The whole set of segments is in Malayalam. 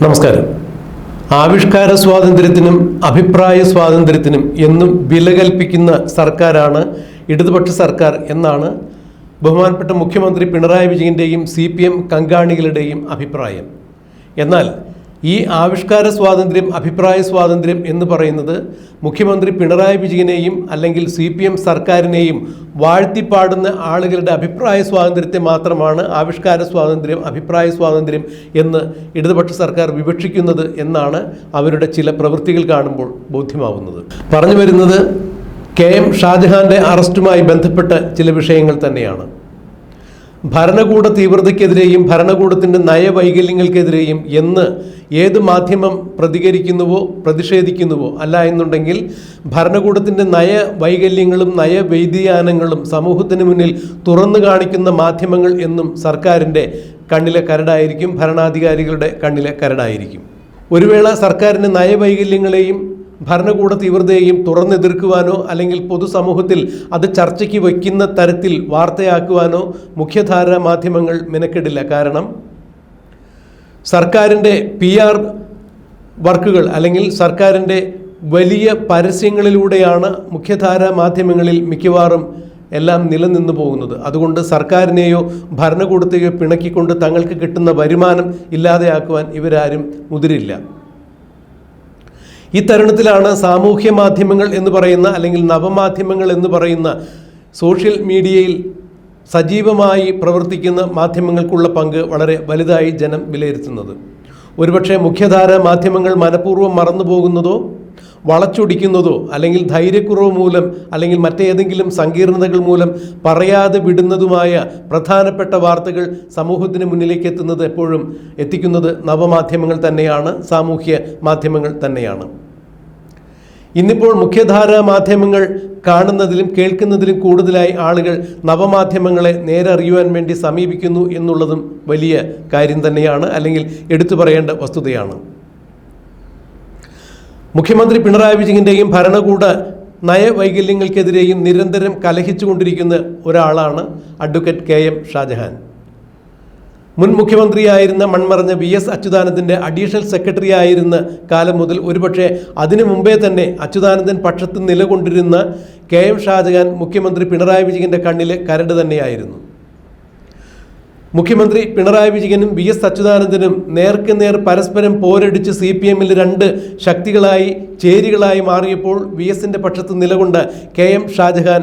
നമസ്കാരം. ആവിഷ്കാര സ്വാതന്ത്ര്യത്തിനും അഭിപ്രായ സ്വാതന്ത്ര്യത്തിനും എന്നും വില കൽപ്പിക്കുന്ന സർക്കാരാണ് ഇടതുപക്ഷ സർക്കാർ എന്നാണ് ബഹുമാനപ്പെട്ട മുഖ്യമന്ത്രി പിണറായി വിജയന്റെയും സി പി എം കങ്കാണികളുടെയും അഭിപ്രായം. എന്നാൽ ഈ ആവിഷ്കാര സ്വാതന്ത്ര്യം അഭിപ്രായ സ്വാതന്ത്ര്യം എന്ന് പറയുന്നത് മുഖ്യമന്ത്രി പിണറായി വിജയനെയും അല്ലെങ്കിൽ സി പി എം സർക്കാരിനെയും വാഴ്ത്തിപ്പാടുന്ന ആളുകളുടെ അഭിപ്രായ സ്വാതന്ത്ര്യത്തെ മാത്രമാണ് ആവിഷ്കാര സ്വാതന്ത്ര്യം അഭിപ്രായ സ്വാതന്ത്ര്യം എന്ന് ഇടതുപക്ഷ സർക്കാർ വിവക്ഷിക്കുന്നത് എന്നാണ് അവരുടെ ചില പ്രവൃത്തികൾ കാണുമ്പോൾ ബോധ്യമാവുന്നത്. പറഞ്ഞു വരുന്നത് കെ എം ഷാജഹാന്റെ അറസ്റ്റുമായി ബന്ധപ്പെട്ട ചില വിഷയങ്ങൾ തന്നെയാണ്. ഭരണകൂട തീവ്രതയ്ക്കെതിരെയും ഭരണകൂടത്തിന്റെ നയവൈകല്യങ്ങൾക്കെതിരെയും എന്ന് ഏത് മാധ്യമം പ്രതികരിക്കുന്നുവോ പ്രതിഷേധിക്കുന്നുവോ അല്ല എന്നുണ്ടെങ്കിൽ ഭരണകൂടത്തിന്റെ നയവൈകല്യങ്ങളും നയവ്യതിയാനങ്ങളും സമൂഹത്തിന് മുന്നിൽ തുറന്നു കാണിക്കുന്ന മാധ്യമങ്ങൾ എന്നും സർക്കാരിന്റെ കണ്ണിലെ കരടായിരിക്കും ഭരണാധികാരികളുടെ കണ്ണിലെ കരടായിരിക്കും. ഒരു വേള സർക്കാരിന്റെ നയവൈകല്യങ്ങളെയും ഭരണകൂട തീവ്രതയെയും തുറന്നെതിർക്കുവാനോ അല്ലെങ്കിൽ പൊതുസമൂഹത്തിൽ അത് ചർച്ചയ്ക്ക് വയ്ക്കുന്ന തരത്തിൽ വാർത്തയാക്കുവാനോ മുഖ്യധാര മാധ്യമങ്ങൾ മെനക്കെടില്ല. കാരണം സർക്കാരിന്റെ പി ആർ വർക്കുകൾ അല്ലെങ്കിൽ സർക്കാരിന്റെ വലിയ പരസ്യങ്ങളിലൂടെയാണ് മുഖ്യധാര മാധ്യമങ്ങളിൽ മിക്കവാറും എല്ലാം നിലനിന്നു പോകുന്നത്. അതുകൊണ്ട് സർക്കാരിനെയോ ഭരണകൂടത്തെയോ പിണക്കിക്കൊണ്ട് തങ്ങൾക്ക് കിട്ടുന്ന വരുമാനം ഇല്ലാതെയാക്കുവാൻ ഇവരാരും മുതിരില്ല. ഈ തരുണത്തിലാണ് സാമൂഹ്യ മാധ്യമങ്ങൾ എന്ന് പറയുന്ന അല്ലെങ്കിൽ നവമാധ്യമങ്ങൾ എന്ന് പറയുന്ന സോഷ്യൽ മീഡിയയിൽ സജീവമായി പ്രവർത്തിക്കുന്ന മാധ്യമങ്ങൾക്കുള്ള പങ്ക് വളരെ വലുതായി ജനം വിലയിരുത്തുന്നത്. ഒരുപക്ഷെ മുഖ്യധാര മാധ്യമങ്ങൾ മനഃപൂർവം മറന്നു പോകുന്നതോ വളച്ചൊടിക്കുന്നതോ അല്ലെങ്കിൽ ധൈര്യക്കുറവ് മൂലം അല്ലെങ്കിൽ മറ്റേതെങ്കിലും സങ്കീർണതകൾ മൂലം പറയാതെ വിടുന്നതുമായ പ്രധാനപ്പെട്ട വാർത്തകൾ സമൂഹത്തിന് മുന്നിലേക്ക് എത്തുന്നത് എപ്പോഴും എത്തിക്കുന്നത് നവമാധ്യമങ്ങൾ തന്നെയാണ് സാമൂഹ്യ മാധ്യമങ്ങൾ തന്നെയാണ്. ഇന്നിപ്പോൾ മുഖ്യധാരാ മാധ്യമങ്ങൾ കാണുന്നതിലും കേൾക്കുന്നതിലും കൂടുതലായി ആളുകൾ നവമാധ്യമങ്ങളെ നേരെ അറിയുവാൻ വേണ്ടി സമീപിക്കുന്നു എന്നുള്ളതും വലിയ കാര്യം തന്നെയാണ് അല്ലെങ്കിൽ എടുത്തു പറയേണ്ട വസ്തുതയാണ്. മുഖ്യമന്ത്രി പിണറായി വിജയന്റെയും ഭരണകൂട നയവൈകല്യങ്ങൾക്കെതിരെയും നിരന്തരം കലഹിച്ചുകൊണ്ടിരിക്കുന്ന ഒരാളാണ് അഡ്വക്കേറ്റ് കെ എം ഷാജഹാൻ. മുൻ മുഖ്യമന്ത്രിയായിരുന്ന മൺമറഞ്ഞ വി എസ് അച്യുതാനന്ദന്റെ അഡീഷണൽ സെക്രട്ടറി ആയിരുന്ന കാലം മുതൽ ഒരുപക്ഷെ അതിനു മുമ്പേ തന്നെ അച്യുതാനന്ദൻ പക്ഷത്ത് നിലകൊണ്ടിരുന്ന കെ എം ഷാജഹാൻ മുഖ്യമന്ത്രി പിണറായി വിജയന്റെ കണ്ണിൽ കരട് തന്നെയായിരുന്നു. മുഖ്യമന്ത്രി പിണറായി വിജയനും വി എസ് അച്യുതാനന്ദനും നേർക്ക് നേർ പരസ്പരം പോരടിച്ച് സി പി എമ്മിൽ രണ്ട് ശക്തികളായി ചേരികളായി മാറിയപ്പോൾ വി എസിന്റെ പക്ഷത്ത് നിലകൊണ്ട് കെ എം ഷാജഹാൻ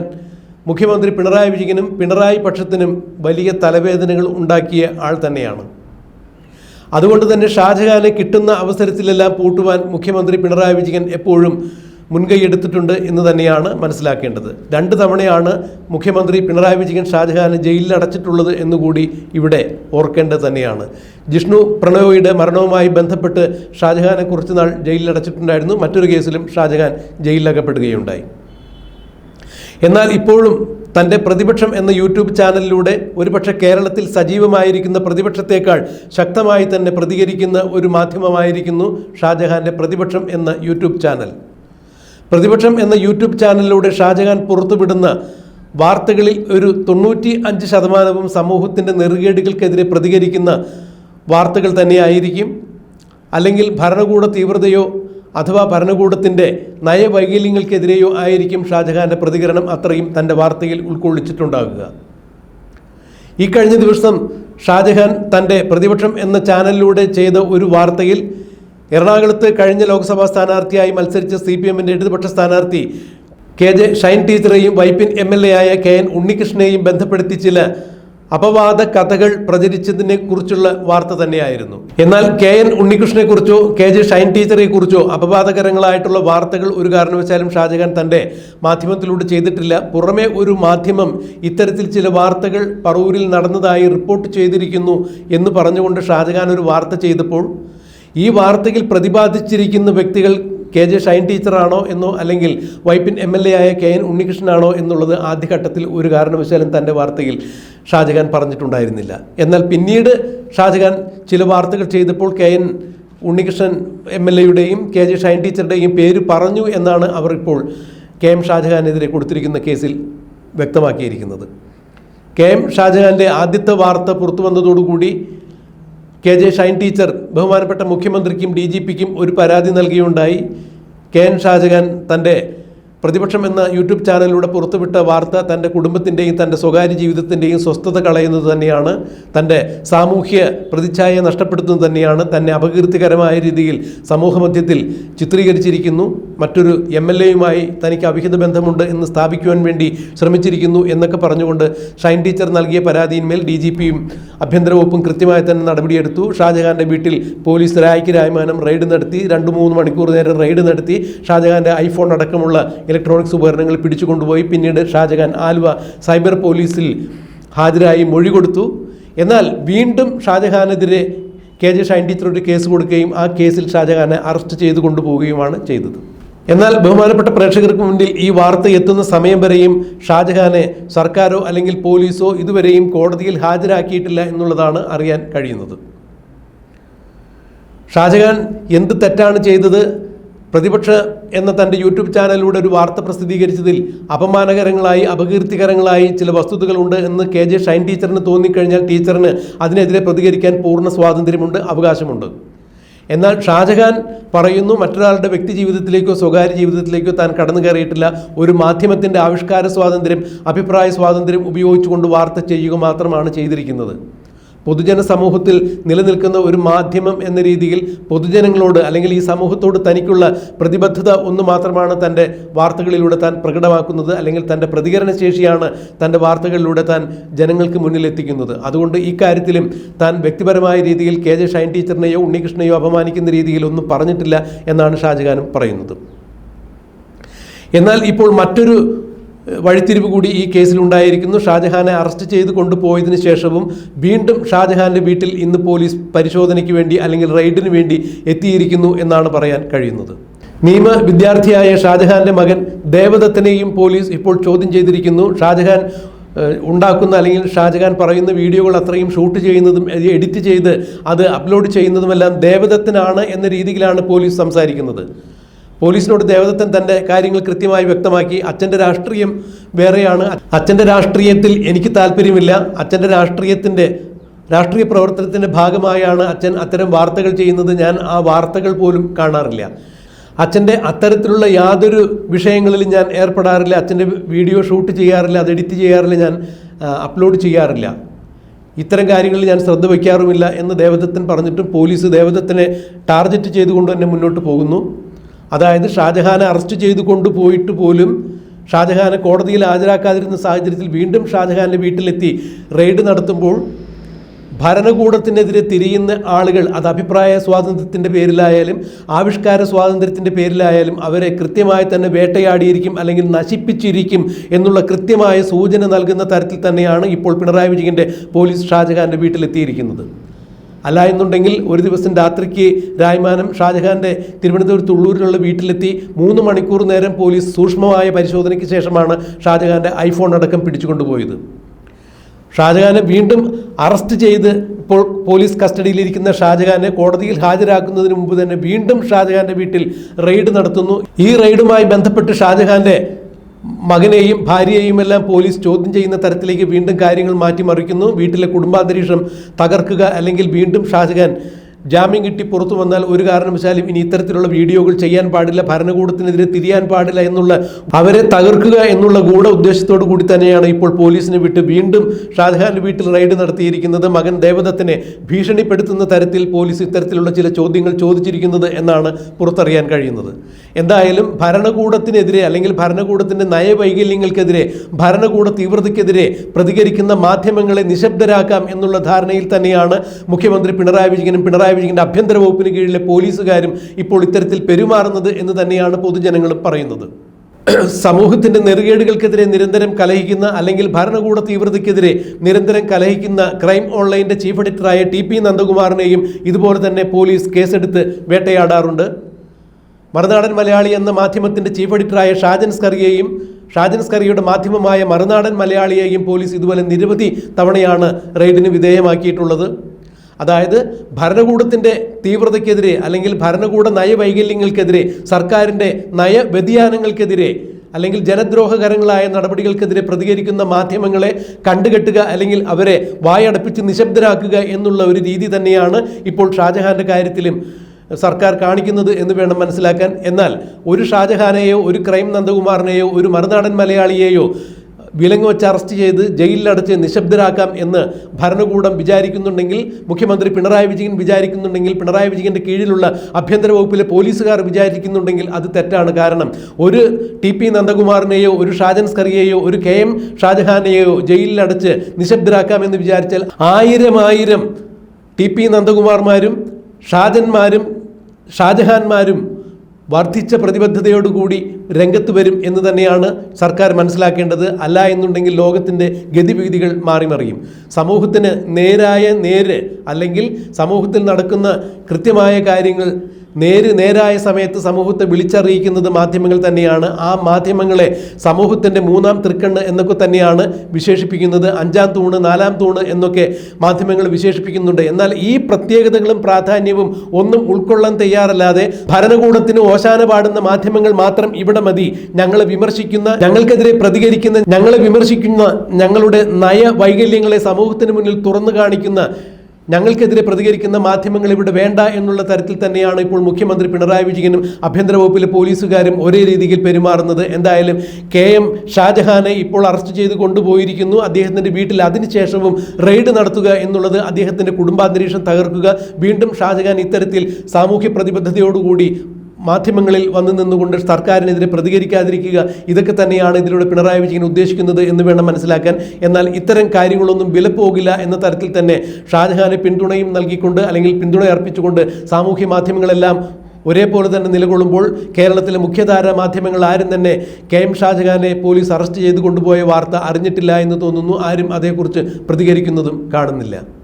മുഖ്യമന്ത്രി പിണറായി വിജയനും പിണറായി പക്ഷത്തിനും വലിയ തലവേദനകൾ ഉണ്ടാക്കിയ ആൾ തന്നെയാണ്. അതുകൊണ്ട് തന്നെ ഷാജഹാനെ കിട്ടുന്ന അവസരത്തിലെല്ലാം പൂട്ടുവാൻ മുഖ്യമന്ത്രി പിണറായി വിജയൻ എപ്പോഴും മുൻകൈയെടുത്തിട്ടുണ്ട് എന്ന് തന്നെയാണ് മനസ്സിലാക്കേണ്ടത്. രണ്ട് തവണയാണ് മുഖ്യമന്ത്രി പിണറായി വിജയൻ ഷാജഹാനെ ജയിലിൽ അടച്ചിട്ടുള്ളത് എന്നുകൂടി ഇവിടെ ഓർക്കേണ്ടത് തന്നെയാണ്. ജിഷ്ണു പ്രണോയിയുടെ മരണവുമായി ബന്ധപ്പെട്ട് ഷാജഹാനെ കുറച്ച് നാൾ ജയിലിൽ അടച്ചിട്ടുണ്ടായിരുന്നു. മറ്റൊരു കേസിലും ഷാജഹാൻ ജയിലിലകപ്പെടുകയുണ്ടായി. എന്നാൽ ഇപ്പോഴും തന്റെ പ്രതിപക്ഷം എന്ന യൂട്യൂബ് ചാനലിലൂടെ ഒരുപക്ഷെ കേരളത്തിൽ സജീവമായിരിക്കുന്ന പ്രതിപക്ഷത്തേക്കാൾ ശക്തമായി തന്നെ പ്രതികരിക്കുന്ന ഒരു മാധ്യമമായിരിക്കുന്നു ഷാജഹാന്റെ പ്രതിപക്ഷം എന്ന യൂട്യൂബ് ചാനൽ. പ്രതിപക്ഷം എന്ന യൂട്യൂബ് ചാനലിലൂടെ ഷാജഹാൻ പുറത്തുവിടുന്ന വാർത്തകളിൽ ഒരു തൊണ്ണൂറ്റി അഞ്ച് ശതമാനവും സമൂഹത്തിന്റെ നെറുകേടുകൾക്കെതിരെ പ്രതികരിക്കുന്ന വാർത്തകൾ തന്നെയായിരിക്കും. അല്ലെങ്കിൽ ഭരണകൂട തീവ്രതയോ അഥവാ ഭരണകൂടത്തിന്റെ നയവൈകല്യങ്ങൾക്കെതിരെയോ ആയിരിക്കും ഷാജഹാന്റെ പ്രതികരണം. അത്രയും തന്റെ വാർത്തയിൽ ഉൾക്കൊള്ളിച്ചിട്ടുണ്ടാകുക. ഈ കഴിഞ്ഞ ദിവസം ഷാജഹാൻ തന്റെ പ്രതിപക്ഷം എന്ന ചാനലിലൂടെ ചെയ്ത ഒരു വാർത്തയിൽ എറണാകുളത്ത് കഴിഞ്ഞ ലോക്സഭാ സ്ഥാനാർത്ഥിയായി മത്സരിച്ച സി പി എമ്മിന്റെ ഇടതുപക്ഷ സ്ഥാനാർത്ഥി കെ ജെ ഷൈൻ ടീച്ചറെയും വൈപ്പിൻ എം എൽ എ ആയ കെ എൻ ഉണ്ണികൃഷ്ണനെയും ബന്ധപ്പെടുത്തി ചില അപവാദ കഥകൾ പ്രചരിച്ചതിനെ കുറിച്ചുള്ള വാർത്ത തന്നെയായിരുന്നു. എന്നാൽ കെ എൻ ഉണ്ണികൃഷ്ണനെ കുറിച്ചോ കെ ജെ ഷൈൻ ടീച്ചറെ കുറിച്ചോ അപവാദകരങ്ങളായിട്ടുള്ള വാർത്തകൾ ഒരു കാരണവശാലും ഷാജഹാൻ തന്റെ മാധ്യമത്തിലൂടെ ചെയ്തിട്ടില്ല. പുറമെ ഒരു മാധ്യമം ഇത്തരത്തിൽ ചില വാർത്തകൾ പറവൂരിൽ നടന്നതായി റിപ്പോർട്ട് ചെയ്തിരിക്കുന്നു എന്ന് പറഞ്ഞുകൊണ്ട് ഷാജഹാൻ ഒരു വാർത്ത ചെയ്തപ്പോൾ ഈ വാർത്തയിൽ പ്രതിപാദിച്ചിരിക്കുന്ന വ്യക്തികൾ കെ ജെ ഷൈൻ ടീച്ചറാണോ എന്നോ അല്ലെങ്കിൽ വൈപ്പിൻ എം എൽ എ ആയ കെ എൻ ഉണ്ണികൃഷ്ണനാണോ എന്നുള്ളത് ആദ്യഘട്ടത്തിൽ ഒരു കാരണവശാലും തന്റെ വാർത്തയിൽ ഷാജഹാൻ പറഞ്ഞിട്ടുണ്ടായിരുന്നില്ല. എന്നാൽ പിന്നീട് ഷാജഹാൻ ചില വാർത്തകൾ ചെയ്തപ്പോൾ K N Unnikrishnan M L എയുടെയും കെ ജെ ഷൈൻ ടീച്ചറുടെയും പേര് പറഞ്ഞു എന്നാണ് അവർ ഇപ്പോൾ കെ എം ഷാജഹാനെതിരെ കൊടുത്തിരിക്കുന്ന കേസിൽ വ്യക്തമാക്കിയിരിക്കുന്നത്. കെ എം ഷാജഹാന്റെ ആദ്യത്തെ വാർത്ത പുറത്തു വന്നതോടുകൂടി കെ ജെ ഷൈൻ ടീച്ചർ ബഹുമാനപ്പെട്ട മുഖ്യമന്ത്രിക്കും ഡി ജി പിക്കും ഒരു പരാതി നൽകിയുണ്ടായി. കെ എൻ ഷാജഹാൻ തന്റെ പ്രതിപക്ഷം എന്ന യൂട്യൂബ് ചാനലിലൂടെ പുറത്തുവിട്ട വാർത്ത തന്റെ കുടുംബത്തിന്റെയും തന്റെ സ്വകാര്യ ജീവിതത്തിന്റെയും സ്വസ്ഥത കളയുന്നത് തന്നെയാണ്. തന്റെ സാമൂഹ്യ പ്രതിച്ഛായ നഷ്ടപ്പെടുത്തുന്നത് തന്നെയാണ്. തന്നെ അപകീർത്തികരമായ രീതിയിൽ സമൂഹമധ്യത്തിൽ ചിത്രീകരിച്ചിരിക്കുന്നു. മറ്റൊരു എം എൽ എയുമായി തനിക്ക് അവിഹിത ബന്ധമുണ്ട് എന്ന് സ്ഥാപിക്കുവാൻ വേണ്ടി ശ്രമിച്ചിരിക്കുന്നു എന്നൊക്കെ പറഞ്ഞുകൊണ്ട് ഷൈൻ ടീച്ചർ നൽകിയ പരാതിയിന്മേൽ ഡി ജി പിയും ആഭ്യന്തര വകുപ്പും കൃത്യമായി തന്നെ നടപടിയെടുത്തു. ഷാജഹാന്റെ വീട്ടിൽ പോലീസ് രായ്ക്ക് രായ്മാനം റെയ്ഡ് നടത്തി രണ്ട് മൂന്ന് മണിക്കൂർ നേരം റെയ്ഡ് നടത്തി. ഷാജഹാന്റെ ഐഫോൺ അടക്കമുള്ള ഇലക്ട്രോണിക്സ് ഉപകരണങ്ങൾ പിടിച്ചു കൊണ്ടുപോയി പിന്നീട് ഷാജഹാൻ ആലുവ സൈബർ പോലീസിൽ ഹാജരായി മൊഴി കൊടുത്തു. എന്നാൽ വീണ്ടും ഷാജഹാനെതിരെ കെ ജെ ഷൈൻ ടീച്ചർ ഒരു കേസ് കൊടുക്കുകയും ആ കേസിൽ ഷാജഹാനെ അറസ്റ്റ് ചെയ്തു കൊണ്ടുപോവുകയുമാണ് ചെയ്തത്. എന്നാൽ ബഹുമാനപ്പെട്ട പ്രേക്ഷകർക്ക് മുന്നിൽ ഈ വാർത്ത എത്തുന്ന സമയം വരെയും ഷാജഹാനെ സർക്കാരോ അല്ലെങ്കിൽ പോലീസോ ഇതുവരെയും കോടതിയിൽ ഹാജരാക്കിയിട്ടില്ല എന്നുള്ളതാണ് അറിയാൻ കഴിയുന്നത്. ഷാജഹാൻ എന്ത് തെറ്റാണ് ചെയ്തത്? പ്രതിപക്ഷ എന്ന തന്റെ യൂട്യൂബ് ചാനലിലൂടെ ഒരു വാർത്ത പ്രസിദ്ധീകരിച്ചതിൽ അപമാനകരങ്ങളായി അപകീർത്തികരങ്ങളായി ചില വസ്തുതകളുണ്ട് എന്ന് കെ ജെ ഷൈൻ ടീച്ചറിന് തോന്നിക്കഴിഞ്ഞാൽ ടീച്ചറിന് അതിനെതിരെ പ്രതികരിക്കാൻ പൂർണ സ്വാതന്ത്ര്യമുണ്ട് അവകാശമുണ്ട്. എന്നാൽ ഷാജഹാൻ പറയുന്നു മറ്റൊരാളുടെ വ്യക്തി ജീവിതത്തിലേക്കോ സ്വകാര്യ ജീവിതത്തിലേക്കോ താൻ കടന്നു കയറിയിട്ടില്ല. ഒരു മാധ്യമത്തിന്റെ ആവിഷ്കാര സ്വാതന്ത്ര്യം അഭിപ്രായ സ്വാതന്ത്ര്യം ഉപയോഗിച്ചുകൊണ്ട് വാർത്ത ചെയ്യുക മാത്രമാണ് ചെയ്തിരിക്കുന്നത്. പൊതുജന സമൂഹത്തിൽ നിലനിൽക്കുന്ന ഒരു മാധ്യമം എന്ന രീതിയിൽ പൊതുജനങ്ങളോട് അല്ലെങ്കിൽ ഈ സമൂഹത്തോട് തനിക്കുള്ള പ്രതിബദ്ധത ഒന്ന് മാത്രമാണ് തന്റെ വാർത്തകളിലൂടെ താൻ പ്രകടമാക്കുന്നത് അല്ലെങ്കിൽ തന്റെ പ്രതികരണശേഷിയാണ് തന്റെ വാർത്തകളിലൂടെ താൻ ജനങ്ങൾക്ക് മുന്നിൽ എത്തിക്കുന്നത്. അതുകൊണ്ട് ഈ കാര്യത്തിലും താൻ വ്യക്തിപരമായ രീതിയിൽ കെ ജെ ഷൈൻ ടീച്ചറിനെയോ ഉണ്ണികൃഷ്ണനെയോ അപമാനിക്കുന്ന രീതിയിൽ ഒന്നും പറഞ്ഞിട്ടില്ല എന്നാണ് ഷാജഹാനും പറയുന്നത്. എന്നാൽ ഇപ്പോൾ മറ്റൊരു വഴിത്തിരിവ് കൂടി ഈ കേസിലുണ്ടായിരിക്കുന്നു ഷാജഹാനെ അറസ്റ്റ് ചെയ്ത് കൊണ്ടുപോയതിനു ശേഷവും വീണ്ടും ഷാജഹാന്റെ വീട്ടിൽ ഇന്ന് പോലീസ് പരിശോധനയ്ക്ക് വേണ്ടി അല്ലെങ്കിൽ റെയ്ഡിന് വേണ്ടി എത്തിയിരിക്കുന്നു എന്നാണ് പറയാൻ കഴിയുന്നത്. നിയമ വിദ്യാർത്ഥിയായ ഷാജഹാന്റെ മകൻ ദേവദത്തിനെയും പോലീസ് ഇപ്പോൾ ചോദ്യം ചെയ്തിരിക്കുന്നു. ഷാജഹാൻ ഉണ്ടാക്കുന്ന അല്ലെങ്കിൽ ഷാജഹാൻ പറയുന്ന വീഡിയോകൾ അത്രയും ഷൂട്ട് ചെയ്യുന്നതും എഡിറ്റ് ചെയ്ത് അത് അപ്ലോഡ് ചെയ്യുന്നതുമെല്ലാം ദേവദത്തനാണ് എന്ന രീതിയിലാണ് പോലീസ് സംസാരിക്കുന്നത്. പോലീസിനോട് ദേവദത്തൻ തന്റെ കാര്യങ്ങൾ കൃത്യമായി വ്യക്തമാക്കി. അച്ഛന്റെ രാഷ്ട്രീയം വേറെയാണ്. അച്ഛന്റെ രാഷ്ട്രീയത്തിൽ എനിക്ക് താല്പര്യമില്ല. അച്ഛന്റെ രാഷ്ട്രീയത്തിന്റെ രാഷ്ട്രീയ പ്രവർത്തനത്തിന്റെ ഭാഗമായാണ് അച്ഛൻ അത്തരം വാർത്തകൾ ചെയ്യുന്നത്. ഞാൻ ആ വാർത്തകൾ പോലും കാണാറില്ല. അച്ഛന്റെ അത്തരത്തിലുള്ള യാതൊരു വിഷയങ്ങളിലും ഞാൻ ഏർപ്പെടാറില്ല. അച്ഛന്റെ വീഡിയോ ഷൂട്ട് ചെയ്യാറില്ല. അത് എഡിറ്റ് ചെയ്യാറില്ല. ഞാൻ അപ്ലോഡ് ചെയ്യാറില്ല. ഇത്തരം കാര്യങ്ങളിൽ ഞാൻ ശ്രദ്ധ വയ്ക്കാറുമില്ല എന്ന് ദേവദത്തൻ പറഞ്ഞിട്ടും പോലീസ് ദേവദത്തിനെ ടാർഗറ്റ് ചെയ്തുകൊണ്ട് തന്നെ മുന്നോട്ട് പോകുന്നു. അതായത് ഷാജഹാനെ അറസ്റ്റ് ചെയ്ത് കൊണ്ടുപോയിട്ട് പോലും ഷാജഹാനെ കോടതിയിൽ ഹാജരാക്കാതിരുന്ന സാഹചര്യത്തിൽ വീണ്ടും ഷാജഹാന്റെ വീട്ടിലെത്തി റെയ്ഡ് നടത്തുമ്പോൾ ഭരണകൂടത്തിനെതിരെ തിരിയുന്ന ആളുകൾ അത് അഭിപ്രായ സ്വാതന്ത്ര്യത്തിന്റെ പേരിലായാലും ആവിഷ്കാര സ്വാതന്ത്ര്യത്തിന്റെ പേരിലായാലും അവരെ കൃത്യമായി തന്നെ വേട്ടയാടിയിരിക്കും അല്ലെങ്കിൽ നശിപ്പിച്ചിരിക്കും എന്നുള്ള കൃത്യമായ സൂചന നൽകുന്ന തരത്തിൽ തന്നെയാണ് ഇപ്പോൾ പിണറായി വിജയന്റെ പോലീസ് ഷാജഹാന്റെ വീട്ടിലെത്തിയിരിക്കുന്നത്. അല്ല എന്നുണ്ടെങ്കിൽ ഒരു ദിവസം രാത്രിക്ക് രായ്മാനം ഷാജഹാന്റെ തിരുവനന്തപുരത്ത് ഉള്ളൂരിലുള്ള വീട്ടിലെത്തി മൂന്ന് മണിക്കൂർ നേരം പോലീസ് സൂക്ഷ്മമായ പരിശോധനയ്ക്ക് ശേഷമാണ് ഷാജഹാന്റെ ഐഫോൺ അടക്കം പിടിച്ചുകൊണ്ടുപോയത്. ഷാജഹാനെ വീണ്ടും അറസ്റ്റ് ചെയ്ത് ഇപ്പോൾ പോലീസ് കസ്റ്റഡിയിലിരിക്കുന്ന ഷാജഹാനെ കോടതിയിൽ ഹാജരാക്കുന്നതിന് മുമ്പ് തന്നെ വീണ്ടും ഷാജഹാന്റെ വീട്ടിൽ റെയ്ഡ് നടത്തുന്നു. ഈ റെയ്ഡുമായി ബന്ധപ്പെട്ട് ഷാജഹാന്റെ മകനെയും ഭാര്യയെയും എല്ലാം പോലീസ് ചോദ്യം ചെയ്യുന്ന തരത്തിലേക്ക് വീണ്ടും കാര്യങ്ങൾ മാറ്റിമറിക്കുന്നു. വീട്ടിലെ കുടുംബാന്തരീക്ഷം തകർക്കുക അല്ലെങ്കിൽ വീണ്ടും ഷാജഹാൻ ജാമ്യം കിട്ടി പുറത്തു വന്നാൽ ഒരു കാരണവശാലും ഇനി ഇത്തരത്തിലുള്ള വീഡിയോകൾ ചെയ്യാൻ പാടില്ല ഭരണകൂടത്തിനെതിരെ തിരിയാൻ പാടില്ല എന്നുള്ള അവരെ തകർക്കുക എന്നുള്ള ഗൂഢ ഉദ്ദേശത്തോടു കൂടി തന്നെയാണ് ഇപ്പോൾ പോലീസിനെ വിട്ട് വീണ്ടും ഷാജഹാന്റെ വീട്ടിൽ റെയ്ഡ് നടത്തിയിരിക്കുന്നത്. മകൻ ദേവദത്തിനെ ഭീഷണിപ്പെടുത്തുന്ന തരത്തിൽ പോലീസ് ഇത്തരത്തിലുള്ള ചില ചോദ്യങ്ങൾ ചോദിച്ചിരിക്കുന്നത് എന്നാണ് പുറത്തറിയാൻ കഴിയുന്നത്. എന്തായാലും ഭരണകൂടത്തിനെതിരെ അല്ലെങ്കിൽ ഭരണകൂടത്തിന്റെ നയവൈകല്യങ്ങൾക്കെതിരെ ഭരണകൂട തീവ്രതയ്ക്കെതിരെ പ്രതികരിക്കുന്ന മാധ്യമങ്ങളെ നിശബ്ദരാക്കാം എന്നുള്ള ധാരണയിൽ തന്നെയാണ് മുഖ്യമന്ത്രി പിണറായി വിജയനും പിണറായി വിജയന്റെ ആഭ്യന്തര വകുപ്പിന് കീഴിലെ പോലീസുകാരും ഇപ്പോൾ ഇത്തരത്തിൽ പെരുമാറുന്നത് എന്ന് തന്നെയാണ് പൊതുജനങ്ങളും പറയുന്നത്. സമൂഹത്തിന്റെ നെറുകേടുകൾക്കെതിരെ നിരന്തരം കലഹിക്കുന്ന അല്ലെങ്കിൽ ഭരണകൂട തീവ്രതയ്ക്കെതിരെ നിരന്തരം കലഹിക്കുന്ന ക്രൈം ഓൺലൈന്റെ ചീഫ് എഡിറ്ററായ ടി പി നന്ദകുമാറിനെയും ഇതുപോലെ തന്നെ പോലീസ് കേസെടുത്ത് വേട്ടയാടാറുണ്ട്. മറുനാടൻ മലയാളി എന്ന മാധ്യമത്തിന്റെ ചീഫ് എഡിറ്ററായ ഷാജൻ സ്കറിയെയും ഷാജൻ സ്കറിയുടെ മാധ്യമമായ മറുനാടൻ മലയാളിയെയും പോലീസ് ഇതുപോലെ നിരവധി തവണയാണ് റെയ്ഡിന് വിധേയമാക്കിയിട്ടുള്ളത്. അതായത് ഭരണകൂടത്തിന്റെ തീവ്രതയ്ക്കെതിരെ അല്ലെങ്കിൽ ഭരണകൂട നയവൈകല്യങ്ങൾക്കെതിരെ സർക്കാരിന്റെ നയ വ്യതിയാനങ്ങൾക്കെതിരെ അല്ലെങ്കിൽ ജനദ്രോഹകരങ്ങളായ നടപടികൾക്കെതിരെ പ്രതികരിക്കുന്ന മാധ്യമങ്ങളെ കണ്ടുകെട്ടുക അല്ലെങ്കിൽ അവരെ വായടപ്പിച്ച് നിശബ്ദരാക്കുക എന്നുള്ള ഒരു രീതി തന്നെയാണ് ഇപ്പോൾ ഷാജഹാന്റെ കാര്യത്തിലും സർക്കാർ കാണിക്കുന്നത് എന്ന് വേണം മനസ്സിലാക്കാൻ. എന്നാൽ ഒരു ഷാജഹാനെയോ ഒരു ക്രൈം നന്ദകുമാറിനെയോ ഒരു മറുനാടൻ മലയാളിയെയോ വിലങ്ങ് വെച്ച് അറസ്റ്റ് ചെയ്ത് ജയിലിലടച്ച് നിശബ്ദരാക്കാം എന്ന് ഭരണകൂടം വിചാരിക്കുന്നുണ്ടെങ്കിൽ മുഖ്യമന്ത്രി പിണറായി വിജയൻ വിചാരിക്കുന്നുണ്ടെങ്കിൽ പിണറായി വിജയന്റെ കീഴിലുള്ള ആഭ്യന്തര വകുപ്പിലെ പോലീസുകാർ വിചാരിക്കുന്നുണ്ടെങ്കിൽ അത് തെറ്റാണ് കാരണം. ഒരു ടി പി നന്ദകുമാറിനെയോ ഒരു ഷാജൻ സ്കറിയെയോ ഒരു കെ എം ഷാജഹാനെയോ ജയിലിലടച്ച് നിശബ്ദരാക്കാമെന്ന് വിചാരിച്ചാൽ ആയിരം ആയിരം ടി പി നന്ദകുമാർമാരും ഷാജന്മാരും ഷാജഹാന്മാരും വർദ്ധിച്ച പ്രതിബദ്ധതയോടുകൂടി രംഗത്ത് വരും എന്ന് തന്നെയാണ് സർക്കാർ മനസ്സിലാക്കേണ്ടത്. അല്ല എന്നുണ്ടെങ്കിൽ ലോകത്തിന്റെ ഗതിവിധികൾ മാറിമറിയും. സമൂഹത്തിന് നേരായ നേര് അല്ലെങ്കിൽ സമൂഹത്തിൽ നടക്കുന്ന കൃത്യമായ കാര്യങ്ങൾ നേര് നേരായ സമയത്ത് സമൂഹത്തെ വിളിച്ചറിയിക്കുന്നത് മാധ്യമങ്ങൾ തന്നെയാണ്. ആ മാധ്യമങ്ങളെ സമൂഹത്തിന്റെ മൂന്നാം തൃക്കണ്ണ് എന്നൊക്കെ തന്നെയാണ് വിശേഷിപ്പിക്കുന്നത്. അഞ്ചാം തൂണ് നാലാം തൂണ് എന്നൊക്കെ മാധ്യമങ്ങൾ വിശേഷിപ്പിക്കുന്നുണ്ട്. എന്നാൽ ഈ പ്രത്യേകതകളും പ്രാധാന്യവും ഒന്നും ഉൾക്കൊള്ളാൻ തയ്യാറല്ലാതെ ഭരണകൂടത്തിന് ഓശാന പാടുന്ന മാധ്യമങ്ങൾ മാത്രം ഇവിടെ മതി. ഞങ്ങളെ വിമർശിക്കുന്ന ഞങ്ങൾക്കെതിരെ പ്രതികരിക്കുന്ന ഞങ്ങളെ വിമർശിക്കുന്ന ഞങ്ങളുടെ നയ വൈകല്യങ്ങളെ സമൂഹത്തിന് മുന്നിൽ തുറന്നു കാണിക്കുന്ന ഞങ്ങൾക്കെതിരെ പ്രതികരിക്കുന്ന മാധ്യമങ്ങൾ ഇവിടെ വേണ്ട എന്നുള്ള തരത്തിൽ തന്നെയാണ് ഇപ്പോൾ മുഖ്യമന്ത്രി പിണറായി വിജയനും ആഭ്യന്തര വകുപ്പിലെ പോലീസുകാരും ഒരേ രീതിയിൽ പെരുമാറുന്നത്. എന്തായാലും കെ എം ഷാജഹാനെ ഇപ്പോൾ അറസ്റ്റ് ചെയ്ത് കൊണ്ടുപോയിരിക്കുന്നു. അദ്ദേഹത്തിന്റെ വീട്ടിൽ അതിനുശേഷവും റെയ്ഡ് നടത്തുക എന്നുള്ളത് അദ്ദേഹത്തിന്റെ കുടുംബാന്തരീക്ഷം തകർക്കുക. വീണ്ടും ഷാജഹാൻ ഇത്തരത്തിൽ സാമൂഹ്യ പ്രതിബദ്ധതയോടുകൂടി മാധ്യമങ്ങളിൽ വന്നു നിന്നുകൊണ്ട് സർക്കാരിനെതിരെ പ്രതികരിക്കാതിരിക്കുക ഇതൊക്കെ തന്നെയാണ് ഇതിലൂടെ പിണറായി വിജയൻ ഉദ്ദേശിക്കുന്നത് എന്ന് വേണം മനസ്സിലാക്കാൻ. എന്നാൽ ഇത്തരം കാര്യങ്ങളൊന്നും വിലപ്പോകില്ല എന്ന തരത്തിൽ തന്നെ ഷാജഹാനെ പിന്തുണയും നൽകിക്കൊണ്ട് അല്ലെങ്കിൽ പിന്തുണ അർപ്പിച്ചുകൊണ്ട് സാമൂഹ്യ മാധ്യമങ്ങളെല്ലാം ഒരേപോലെ തന്നെ നിലകൊള്ളുമ്പോൾ കേരളത്തിലെ മുഖ്യധാര മാധ്യമങ്ങൾ ആരും തന്നെ കെ എം ഷാജഹാനെ പോലീസ് അറസ്റ്റ് ചെയ്ത് കൊണ്ടുപോയ വാർത്ത അറിഞ്ഞിട്ടില്ല എന്ന് തോന്നുന്നു. ആരും അതേക്കുറിച്ച് പ്രതികരിക്കുന്നതും കാണുന്നില്ല.